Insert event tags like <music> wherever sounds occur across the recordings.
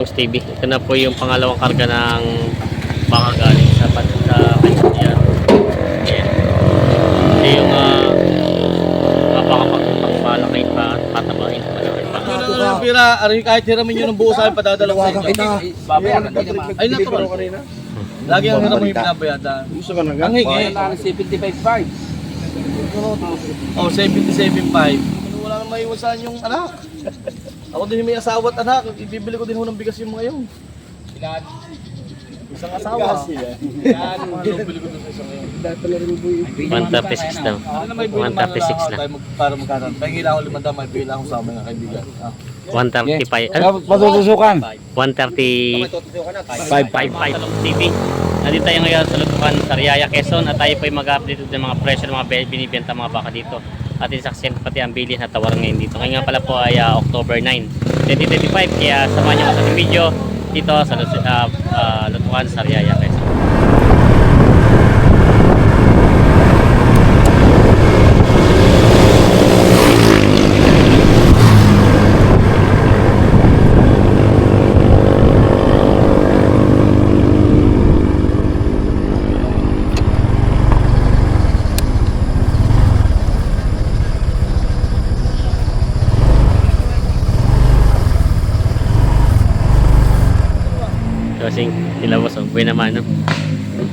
Boss TV. Ito na po yung pangalawang karga ng baka galing sa pat sa Kanya. Ayan. Ito yung uh, mapakapagpang malaki pa at patabahin pa malaki pa. Yun ang yung pira, aray kahit hiramin nyo ng buo sa akin, padadala ko sa inyo. Babayaran ka naman. Ay, natural. Lagi ang hiram mo yung pinabayada. Gusto ka na Ang hingi. Na 75.5. Oh, 77.5. Wala nang maiwasan yung anak. Ako din may asawa at anak. Ibibili ko din ho ng bigas yung mga yun. Isang asawa. Yan. Bibili ko din sa isang ngayon. 136 daw. Ano na may bili naman 136 na. para magkaroon. Pahingila ako limanda, may bili ako sa ng kaibigan. Ah. 135. Ano? Matutusukan. 130. 555 TV. Nandito tayo ngayon sa Lutukan, Sariaya, Quezon at tayo po ay mag-update ng mga presyo ng mga be- binibenta mga baka dito. At isaksyan pati ang bilhin at tawaran ngayon dito. Ngayon nga pala po ay ah, October 9, 2025. Kaya samahan niyo ko sa video dito sa Lut- ah, ah, Lutukan, Sariaya, Quezon. Kasing buhay naman no.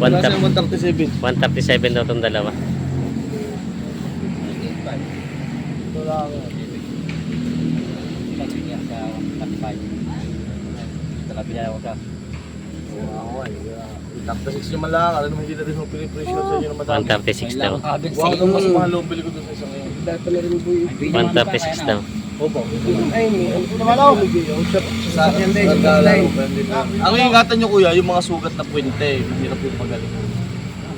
Wala 130 siyang 137. 137 daw itong dalawa. Tapos 6 nyo man lang, alam naman hindi na rin mo pinipresyo sa inyo ng madami. 136 daw. Nung mas mahal ang bili ko doon sa isang ngayon. 136 daw. Opo. Sa akin din, Ang ingatan nyo kuya, yung mga sugat na puwente, mahirap yung magaling.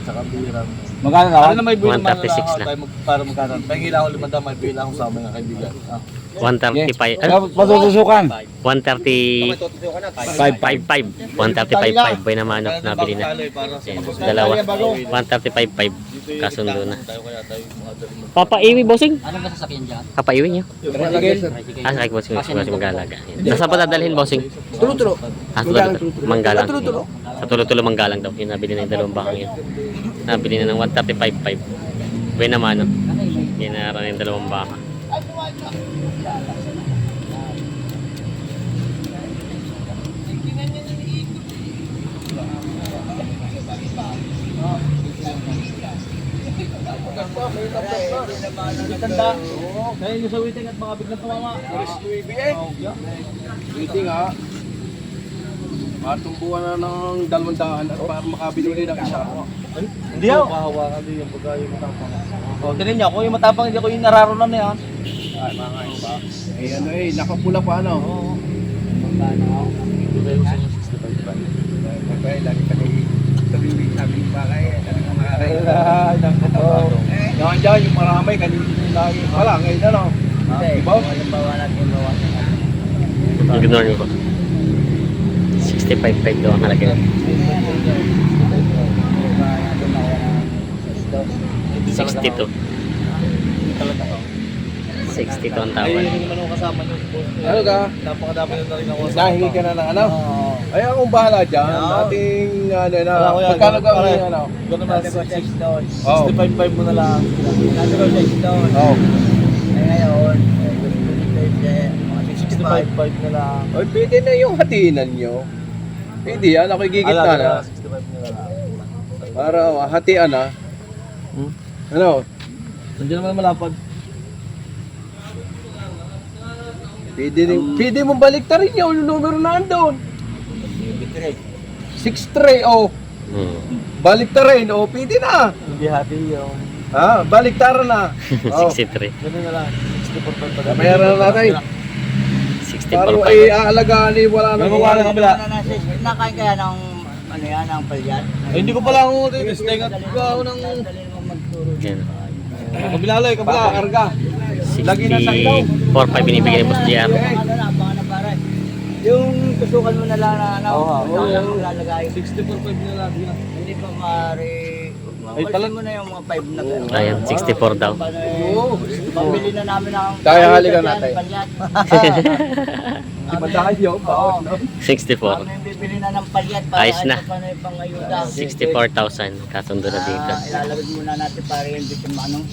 Saka biran. Magkano Ano na may bili naman 136 na. tayo mag- para magkaroon. Pahingila ako limanda, may bili ako sa amin ng kaibigan. Ah. 135. Ano? Matutusukan. 130 555 135 buhay naman ano, nabili na. Dalawa. 135 kasundo na. Mga. Papaiwi bossing. Anong nasasakyan dyan? Papaiwi niyo. Ah, sakay bossing, bossing magalaga. Nasa pa dadalhin bossing? Tulo-tulo. Ah, tulo Manggalang. Sa tulo-tulo manggalang daw. Yung nabili na yung dalawang bakang yun. Nabili na ng 135.5. Buhay naman, no? Yan na yung dalawang baka. Tanda. Kaya yung sa waiting at mga biglang tumama. Waiting ha. Matumbuhan na ng dalawang daan at para makabili ulit ng isa. Hindi ako. Kahawakan din yung pagka yung matapang. O, tingnan niyo, ako yung matapang, hindi ako yung nararonan na yan. Eh ano eh, nakapula pa ano. Ito kayo sa inyo 65 pa. Lagi ka nang tuloy sabi pa kayo. Ay, naku po. Yan dyan, yung marami, kanina yung lagi. Wala, ngayon ano. Diba? Ignore niyo po. 65.5 daw ang halaga. 62. 62 ang tawad. Ano ka? Napakadami na rin ako Nahingi ka na ng ano? Ay, akong bahala dyan. Ating ano na. Yan. Magkano Pare. gawin ano? Ganun na, 65 Oh. 65 mo na lang. Oh. Mga 65 na lang. Ay, pwede na yung hatinan nyo. Pwede yan, ako gigit na na. 65 na lang. Para oh, hatian na. Hmm? Ano? Nandiyan naman malapad. Pwede, rin, pwede mo balik ta rin yung numero na andun. 6-3, oh. Hmm. Balik ta rin, oh. Pwede na. Hindi hati yung... Ha? Balik ta na. <laughs> Oh. 63. Ganun na lang. 64 pa. Bayaran na natin. 64 Para pa. ay aalagaan eh, wala na. Ano wala kabila? Nakain kaya ng ano yan, ng palyan? Ay, hindi ko pala ako tingat ko ako ng... Kabila loy, kabila, karga. 64 pa binibigay ni Boss JR. Ano. Yung tusukan mo na lang na ano, oo. lalagay. 64 pa na lang. Hindi pa maaari Ay, talag- mo na yung mga 5 na gano'n. Ayan, 64 daw. Oo. Pambili na namin ang... Kaya halikan natin. <laughs> <laughs> Di ba tayo? Oo. 64. Kami bibili na ng palyat para Ayos na. ano pa na yung pangayuda. 64,000. Kasundo na dito. Ah, ilalagay muna natin para yung mo anong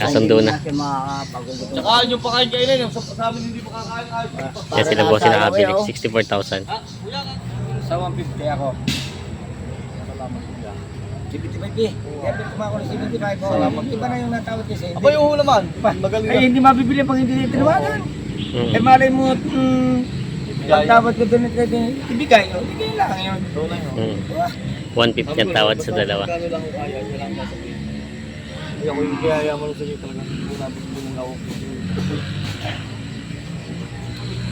Kasundo na. Kasi makakapagugutom. Tsaka yung pakain kainin, yung sa, sa amin hindi makakain. Yan sila boss nakabili. 64,000. Sa 150 ako. 75 eh. Kaya tumako ng 75 ko. Salamat. Iba na yung natawad kasi. Aba yung hula naman, magaling Ay, hindi mabibili pag hindi nito tinawagan. Mm. Eh, malay mo, mm, pag tawad ko doon ito, ibigay nyo. Ibigay lang yun. Mm. 150 ang tawad sa dalawa. Kano lang ako kaya, yun lang. Hindi ako yung kaya mo sa inyo talaga. Hindi natin binang ako.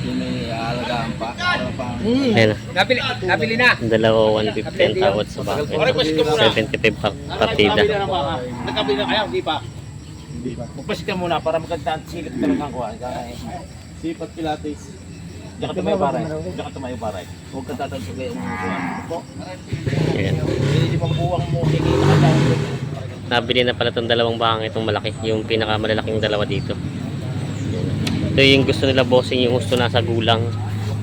Yung may aalagaan pa. Pa. Ayan na. Napili, napili na. Ang dalawa 150 ang tawad sa bakit. 75 pa partida. Nagkabili na kaya, hindi pa. Hindi pa. Magpasit ka muna para magkanta silip talaga ang kuha. Sipat pilates. Diyan ka tumayo pare. Diyan ka tumayo pare. Huwag ka tatantuloy ang mga kuha. Po. Ayan. Hindi pang buwang mo. Nabili na pala itong dalawang bahang itong malaki. Yung pinakamalalaking dalawa dito. Ito yung gusto nila bossing, yung gusto nasa gulang.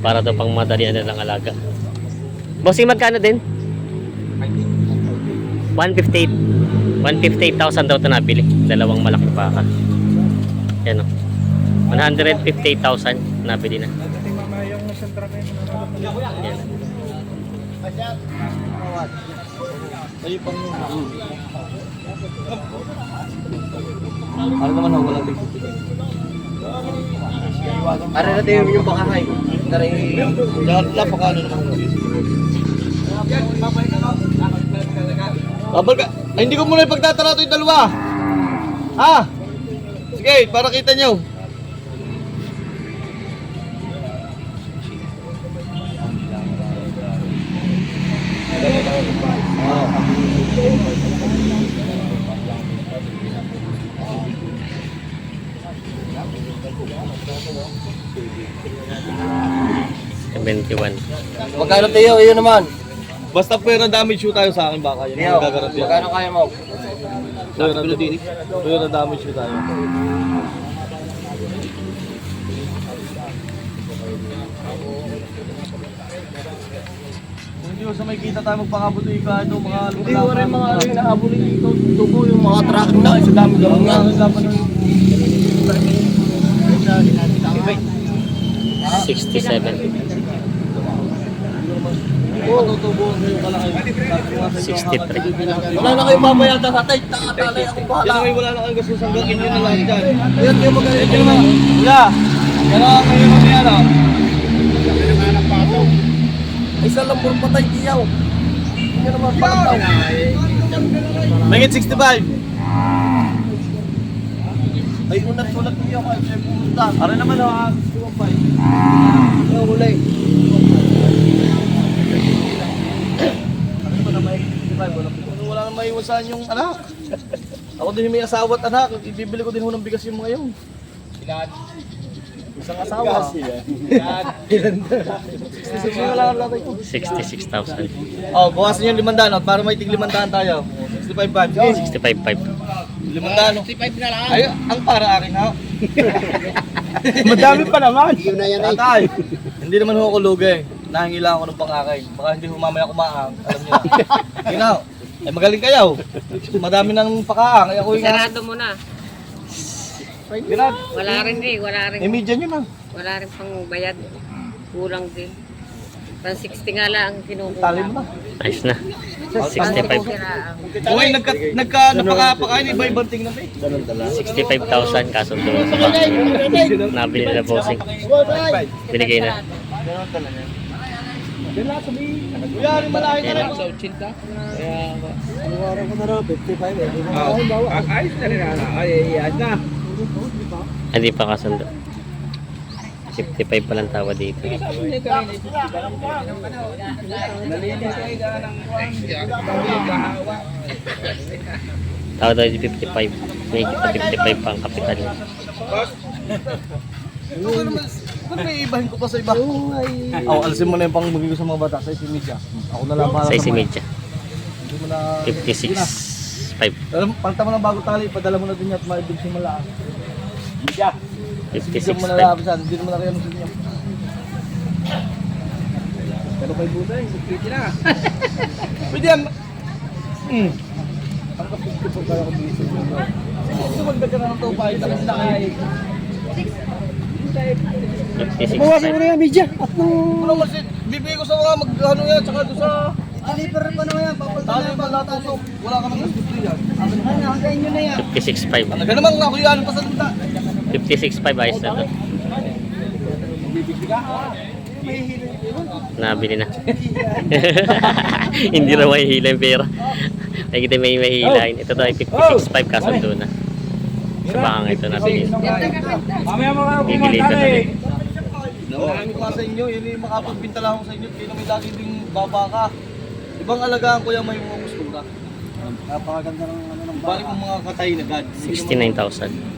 Para daw pang madalian na lang alaga. Bossing, magkano din? 158. 158,000 daw ito nabili. Dalawang malaking baka. Yan o. 158,000 nabili na. Yan. Ay, pang... Ano naman ako, walang tigil. Ara natin yung pakahay. Tara Lahat lang, pakano naman. Babal ka. Ay, hindi ko muna ipagtatarato yung dalawa. Ha? Sige, para kita nyo. 71. Magkano tayo? Iyon naman. Basta pera damage shoot tayo sa akin baka yun. Ang gagarantiya. Magkano kaya mo? Pera din. Pera damage shoot tayo. Hindi sa may kita tayo magpakabot yung ika ano, ito, mga lupa. Hindi ko rin mga ano yung nahabol yung ito, tubo yung mga truck na, sa dami-dami nga. Ang dami ng 67 Wala na kayong babayata sa tay. Tatalay ako bahala. Yan wala na kayong gastos hanggang inyo na lang dyan. Yan kayo magaling. Yan na. Wala. Wala kayo mamayara. Isa lang puro patay diyaw. Hindi naman patay. Mangit 65. Ay, unat-unat niyo ako. Ay, pumunta. Ara naman ha. Ano huli? Ano, Wala nang maiwasan yung anak. Ako din may asawa at anak. Ibibili ko din ho ng bigas yung mga yun. Isang asawa. Lang tayo. 66,000. Oh, bawasan yung limandaan para may tig limandaan tayo. 65 Sige, 65,500. Limandaan. 65 na lang. Ay, ang para akin ha. <laughs> Madami pa naman. Yun na yan Tatay, hindi naman ho ako lugi. Nahingi lang ako ng pang-akin. Baka hindi ho mamaya kumaang. Alam niyo na. <laughs> Yun na. Eh magaling kayo. Madami nang pakaang. Ay ako yung... Sarado mo na. Wala rin eh, wala rin. Eh, media nyo na. Wala rin pang bayad. Kulang din. Pang 60 nga lang ang kinukuha. Na. Ayos na. 65. Uy, nagka, nagka, napaka-pakain. Iba-ibang tingnan eh. 65,000 kaso doon sa boxing. Nabili nila bossing. Binigay na. Kuya, rin malaki ka rin. Ayos na rin. Ay, ayos na. Hindi pa kasundo. 55 pa lang tawa dito. Tawa daw 55. May 55 pa ang kapital. Ano may ibahin ko pa sa iba? Oo, oh, alisin mo na yung pangbigay ko sa mga bata. Sa isimidya. Ako na lang para sa isimidya. 56. 5. Alam, palitan mo ng bago tali. Padala mo na din yan at maibig simulaan. Media. 56 mo nalabasan, hindi mo nalabasan sa inyo. Pero kay Buda, yung security na. <laughs> Pwede yan. Mm. Ang kapit ko kaya ko dito. Gusto magdaga na ng 2.5 na kasi nakay. 56. Bawasan mo na yan, media. At nung... Ano mas, bibigay ko sa mga mag ano yan, tsaka doon sa... Deliver pa naman yan, papalta ano, na yan. Tali Wala ka nang gusto yan. Hanggang inyo na yan. 56.5. Talaga naman ako yan, pasalita. 56.5 ayos na to. Nabili na. <laughs> Hindi raw may hila yung pera. Nakikita may mahihilain. Ito daw ay 56.5 kasundo na. Sa baka ito nabili. Mamaya mga I-deliver na. Nawalan ko nga sa inyo, yun yung makapagbinta lang sa inyo. Kaya may lagi ding baba ka. Ibang alagaan ko yan may mga gusto ka. Napakaganda ng ano ng Balik yung mga katay na god. 69,000.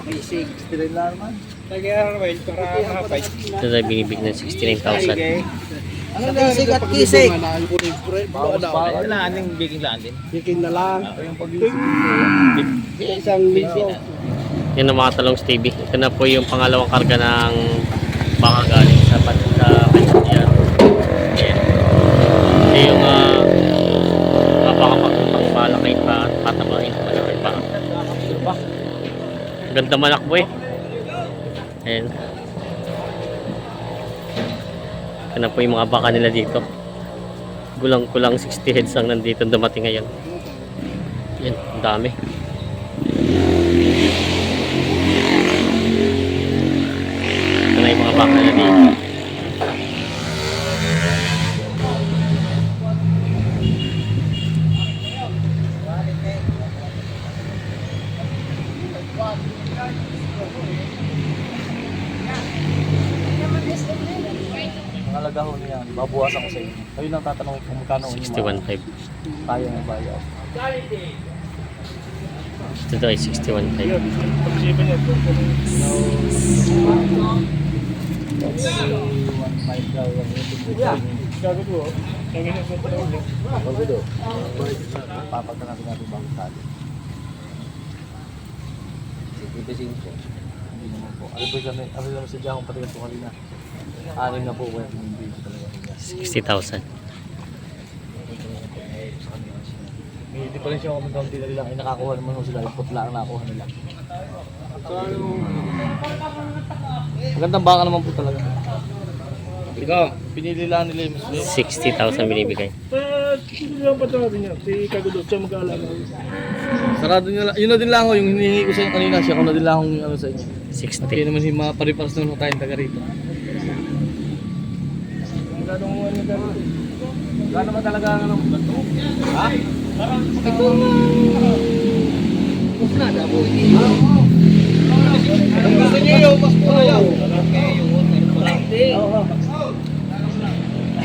Makisig. Stirin lang naman. Ito daw binibig ng 69,000. Ano na, kisig at kisig. Yung baking lang din. Kikin na lang. Yung pag-isip. Isang linggo. Yan ang mga talong Stevie. Ito na po yung pangalawang karga ng baka galing sa pat sa Kanya. Ayan. Ito yung uh, mga baka pagpapalakay pa at patabain. Malakay pa. Ganda manakbo eh. Ayan. Na po yung mga baka nila dito. Gulang-kulang 60 heads ang nandito dumating ngayon. Yan, ang dami. Ito na yung mga baka na dito. Ang alaga ho niyan, babawasan ko sa inyo. Kayo nang tatanungin kung magkano ang inyong 61.5. kaya na bayad. Ito ay 61.5. Papagka natin natin bang tali. Hindi naman po. Ano ba kami? Ano naman sa dyan kung pati po kanina? Anim na po ko talaga niya. 60,000. May hindi pa rin siya kumagawang nila nila. Ay nakakuha naman ho sila. Putla ang nakuha nila. Magandang baka naman po talaga. Ikaw, pinili lang nila yung mas 60,000 binibigay. Sarado nyo lang. Yun na din lang ho, yung hinihingi ko sa inyo kanina. Siya ko na din lang yung ano sa inyo. 60. Kaya naman yung mga pariparas naman ho tayong taga rito. Gano'n ba talaga ang anong bato? Ha? Ito Ang gusto niyo yung mas mura yaw.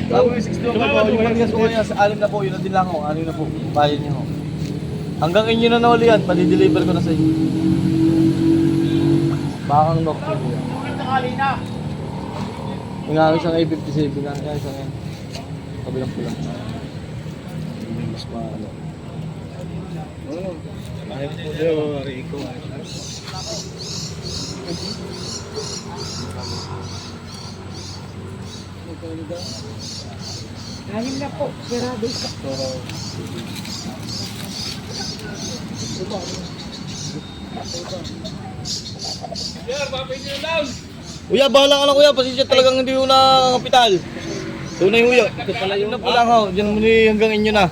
Tapos yung 61 pa po, yung pagkas ko kanya sa alim na po, yun na din lang ho, anim na po, bayan niyo ho. Hanggang inyo na nauli yan, padi-deliver ko na sa inyo. Bakang knock po yan. Yung nga isang A57 na, yan isang yan. Kabilang pula. Mas pa ano. Ayaw po daw, Rico. Anim na po, sirado sa Kuya, bahala ka lang kuya, pasensya talagang hindi ko na kapital. Tunay kuya. Ito pala yung na po lang ho, diyan muna hanggang inyo na.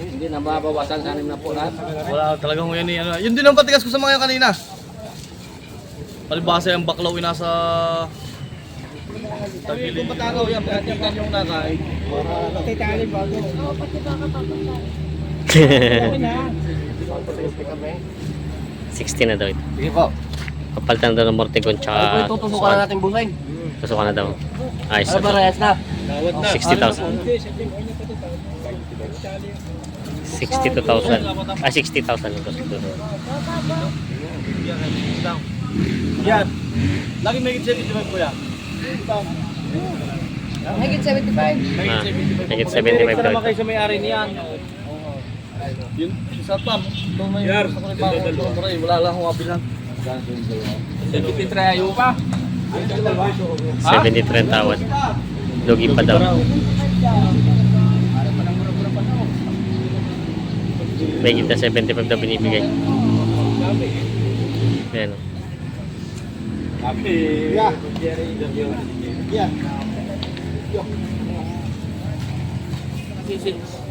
Hindi na mabawasan sa anim na po lahat. Wala talagang kuya ni ano. Yun din ang patigas ko sa mga kanina. Palibasa yung baklaw yung nasa Tagili. Kung patagaw yan, pagkatipan yung nakain. titali bago. 60 na daw ito. Sige po. Kapalitan daw ng Mortegon tsaka po tutusukan na natin buhay? Tusukan na daw. Ayos Ano na ba to. rehas na? 60,000. 62,000. Ah, 60,000 yung doon. Yan. Lagi may kitchen dito kuya. Higit 75. Ah, higit 75 Direkta daw naman kayo sa may-ari niyan. Yun, isa pa. Ito na yung gusto ko rin ako. Ito Wala lang akong kabilang. 73 ayo pa. 73 ang tawad. Lugi pa daw. May kita 75 daw binibigay. Ayan. oh.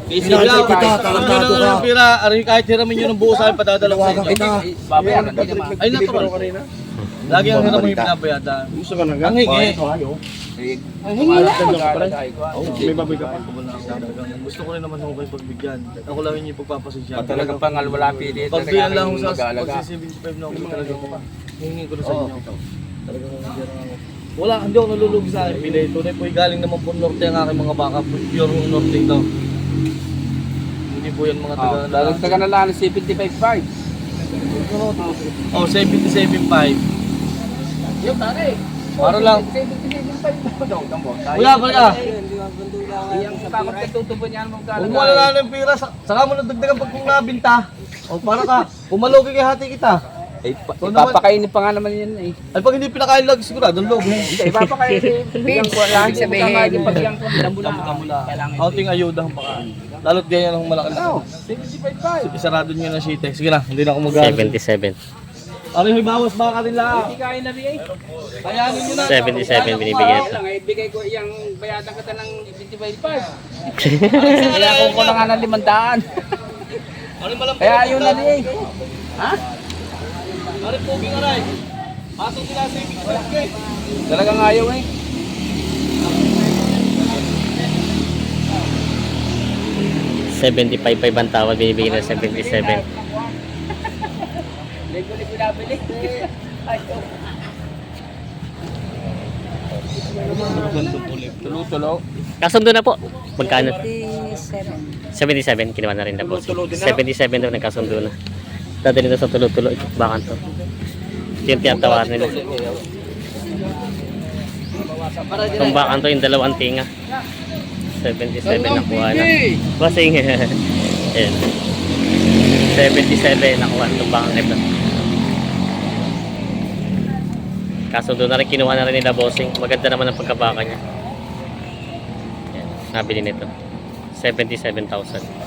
Pinakita kita, tarantado ka. Yung pira, aray kahit hiramin nyo ng buo sa akin, padadala ko sa inyo. Naman. Ay, natural. Lagi ang hiramin yung pinabayada. Gusto ka na Ang hingi. Ang hingi na. May baboy ka pa. Gusto ko rin naman ako kayo pagbigyan. Ako lang yung pagpapasensya. Talaga pangal wala pili. Pag bilang lang sa pag 75 na ako talaga hihingi ko na sa inyo. Talagang hindi ako. Wala, hindi ako nalulugi sa akin. Pinay tunay po galing naman po norte ang aking mga baka. Pure norte ito. Po yan mga taga Dalagtaga na lang ng 75.5. Oh, 77.5. Yung tari. Para lang. 77.5 daw. Wala pa ka. Iyang takot ka tutubo niyan mong Huwag mo alala ng pira. sa- Saka mo nagdagdagan pag kung nabinta. O para ka. Pumalugi kay hati kita. Eh, So, naman- ipapakainin pa nga naman yan eh. Ay pag hindi pinakain lang sigurado, ang loob. Hindi, ipapakainin. Bigyan ko lang. Hindi mo kakain pag yan ko. Damo-damo Kaunting ayuda ang pakaan. Lalo't ganyan ang malaki na. Oh, 75.5. Isarado niyo na sheet. Sige na, hindi na ako mag 77. Ano yung bawas baka ka nila? Hindi kain na rin eh. Kayanin niyo na. 77 binibigyan ito. lang, ibigay ko iyang bayadan ka ng 75.5. <laughs> Kaya kung ko na nga ng 500. Ano yung? Kaya yun na rin eh. Ha? Ano yung pogi nga rin? Pasok nila sa ibig. Talagang ayaw eh. Seventy-five five ang tawad, binibigyan ng 77. Ligo-ligo na bili. Tulo-tulo. Kasundo na po. Magkano? 77. 77, kinuha na rin na po. Tulo-tulo din na. 77 daw nagkasundo na. Dadali na sa tulo-tulo. Bakan to. Ito yung tinatawaran nila. Itong bakan to yung dalawang tinga. 77 nakuha na. Basing. <laughs> Ayan. 77 nakuha na itong bakan ito. Kasundo na rin, kinuha na rin nila bossing. Maganda naman ang pagkabaka niya. Ayan. Nabili nito. 77,000.